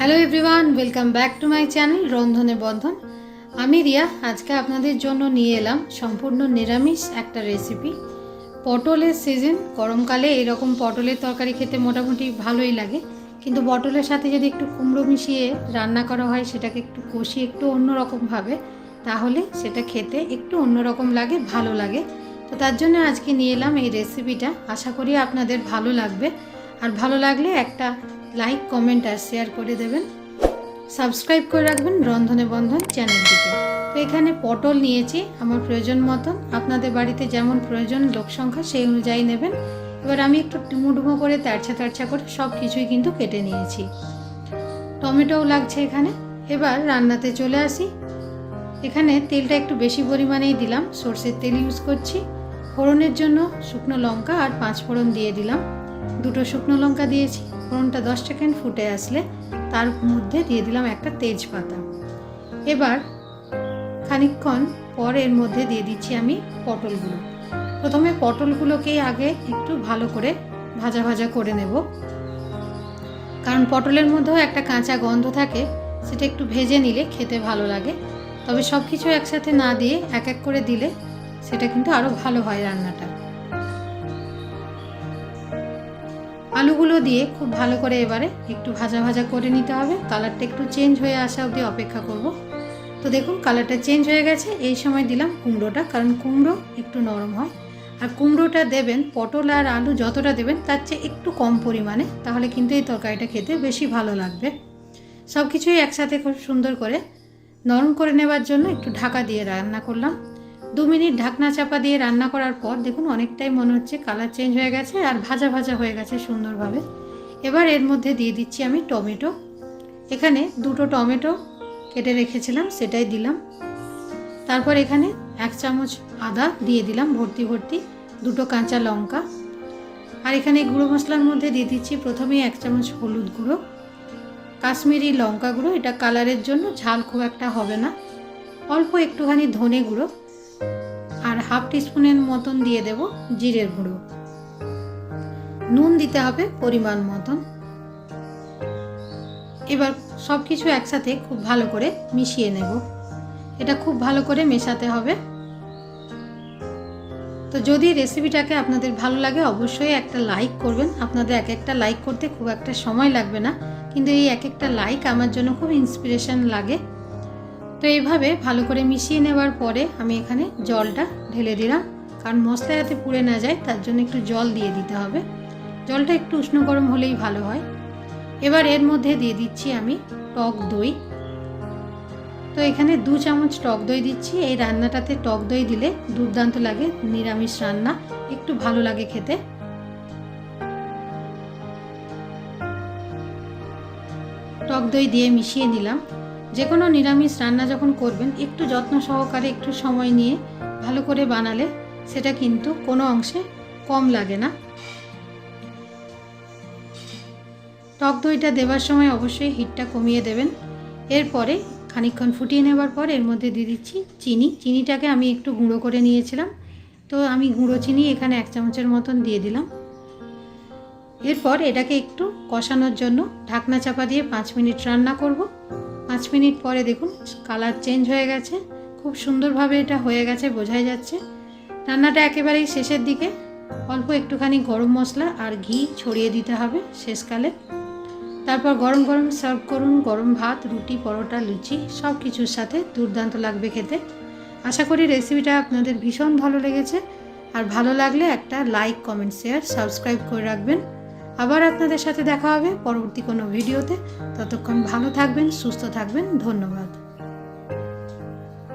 Hello everyone welcome back to my channel Rondhone Bondhon আমি রিয়া, আজকে আপনাদের জন্য নিয়ে এলাম সম্পূর্ণ নিরামিষ একটা রেসিপি পটলের সিজন গরমকালে এরকম পটলের তরকারি খেতে মোটামুটি ভালোই লাগে। কিন্তু পটলের সাথে যদি একটু কুমড়ো মিশিয়ে রান্না করা হয়, সেটাকে একটু কষিয়ে একটু অন্যরকমভাবে তাহলে সেটা খেতে একটু অন্যরকম লাগে, ভালো লাগে। তো তার জন্য আজকে নিয়ে এলাম এই রেসিপিটা আশা করি আপনাদের ভালো লাগবে। আর ভালো লাগলে একটা লাইক কমেন্ট আর শেয়ার করে দেবেন। সাবস্ক্রাইব করে রাখবেন রন্ধনে বন্ধন চ্যানেলটিকে। তো এখানে পটল নিয়েছি, আমার প্রয়োজন মতন। আপনাদের বাড়িতে যেমন প্রয়োজন লোক সংখ্যা সেই অনুযায়ী নেবেন। এবার আমি একটু ডুমো করে তারছা তারছা করে সব কিছুই কিন্তু কেটে নিয়েছি। টমেটোও লাগছে এখানে। এবার রান্নাতে চলে আসি। এখানে তেলটা একটু বেশি পরিমাণেই দিলাম। সর্ষের তেল ইউজ করছি। ফোড়নের জন্য শুকনো লঙ্কা আর পাঁচ ফোড়ন দিয়ে দিলাম। দুটো শুকনো লঙ্কা দিয়েছি, ফোড়নটা দশ সেকেন্ড ফুটে আসলে তার মধ্যে দিয়ে দিলাম একটা তেজপাতা। এবার খানিকক্ষণ পর এর মধ্যে দিয়ে দিচ্ছি আমি পটলগুলো। প্রথমে পটলগুলোকে আগে একটু ভালো করে ভাজা ভাজা করে নেব। কারণ পটলের মধ্যেও একটা কাঁচা গন্ধ থাকে, সেটা একটু ভেজে নিলে খেতে ভালো লাগে। তবে সব কিছু একসাথে না দিয়ে এক এক করে দিলে সেটা কিন্তু আরও ভালো হয় রান্নাটা। আলুগুলো দিয়ে খুব ভালো করে এবারে একটু ভাজা ভাজা করে নিতে হবে। কালারটা একটু চেঞ্জ হয়ে আসা অবধি অপেক্ষা করব। তো দেখুন, কালারটা চেঞ্জ হয়ে গেছে। এই সময় দিলাম কুমড়োটা, কারণ কুমড়ো একটু নরম হয়। আর কুমড়োটা দেবেন, পটল আর আলু যতটা দেবেন, তার চেয়ে একটু কম পরিমাণে, তাহলে কিন্তু এই তরকারিটা খেতে বেশি ভালো লাগবে। সব কিছুই একসাথে খুব সুন্দর করে নরম করে নেবার জন্য একটু ঢাকা দিয়ে রান্না করলাম। দু মিনিট ঢাকনা চাপা দিয়ে রান্না করার পর দেখুন অনেকটাই মনে হচ্ছে কালার চেঞ্জ হয়ে গেছে আর ভাজা ভাজা হয়ে গেছে সুন্দরভাবে। এবার এর মধ্যে দিয়ে দিচ্ছি আমি টমেটো। এখানে দুটো টমেটো কেটে রেখেছিলাম, সেটাই দিলাম। তারপর এখানে এক চামচ আদা দিয়ে দিলাম, ভর্তি ভর্তি, দুটো কাঁচা লঙ্কা। আর এখানে গুঁড়ো মশলার মধ্যে দিয়ে দিচ্ছি প্রথমেই এক চামচ হলুদ গুঁড়ো। কাশ্মীরি লঙ্কা গুঁড়ো, এটা কালারের জন্য, ঝাল খুব একটা হবে না। অল্প একটুখানি ধনে গুঁড়ো। হাফ টিস্পুনের মতন দিয়ে দেব জিরের গুঁড়ো। নুন দিতে হবে পরিমাণ মতন। এবার সব কিছু একসাথে খুব ভালো করে মিশিয়ে নেব। এটা খুব ভালো করে মেশাতে হবে। তো যদি রেসিপিটাকে আপনাদের ভালো লাগে, অবশ্যই একটা লাইক করবেন। আপনাদের এক একটা লাইক করতে খুব একটা সময় লাগবে না। কিন্তু এই এক একটা লাইক আমার জন্য খুব ইন্সপিরেশন লাগে। তো এইভাবে ভালো করে মিশিয়ে নেওয়ার পরে আমি এখানে জলটা ঢেলে দিলাম। কারণ মশলা যাতে পুড়ে না যায়, তার জন্য একটু জল দিয়ে দিতে হবে। জলটা একটু উষ্ণ গরম হলেই ভালো হয়। এবার এর মধ্যে দিয়ে দিচ্ছি আমি টক দই। তো এখানে দু চামচ টক দই দিচ্ছি। এই রান্নাটাতে টক দই দিলে দুর্দান্ত লাগে, নিরামিষ রান্না। একটু ভালো লাগে খেতে। টক দই দিয়ে মিশিয়ে নিলাম। যে কোনো নিরামিষ রান্না যখন করবেন, একটু যত্ন সহকারে একটু সময় নিয়ে ভালো করে বানালে সেটা কিন্তু কোনো অংশে কম লাগে না। টক দইটা দেওয়ার সময় অবশ্যই হিটটা কমিয়ে দেবেন। এরপরে খানিকক্ষণ ফুটিয়ে নেবার পর এর মধ্যে দিয়ে দিচ্ছি চিনি। চিনিটাকে আমি একটু গুঁড়ো করে নিয়েছিলাম। তো আমি গুঁড়ো চিনি এখানে এক চামচের মতন দিয়ে দিলাম। এরপর এটাকে একটু কষানোর জন্য ঢাকনা চাপা দিয়ে পাঁচ মিনিট রান্না করব। পাঁচ মিনিট পরে দেখুন, কালার চেঞ্জ হয়ে গেছে। খুব সুন্দরভাবে এটা হয়ে গেছে, বোঝাই যাচ্ছে। রান্নাটা একেবারেই শেষের দিকে। অল্প একটুখানি গরম মশলা আর ঘি ছড়িয়ে দিতে হবে শেষকালে। তারপর গরম গরম সার্ভ করুন, গরম ভাত, রুটি, পরোটা, লুচি সব কিছুর সাথে দুর্দান্ত লাগবে খেতে। আশা করি রেসিপিটা আপনাদের ভীষণ ভালো লেগেছে। আর ভালো লাগলে একটা লাইক, কমেন্ট, শেয়ার, সাবস্ক্রাইব করে রাখবেন। আবার আপনাদের সাথে দেখা হবে পরবর্তী কোনো ভিডিওতে। ততক্ষণ ভালো থাকবেন সুস্থ থাকবেন। ধন্যবাদ।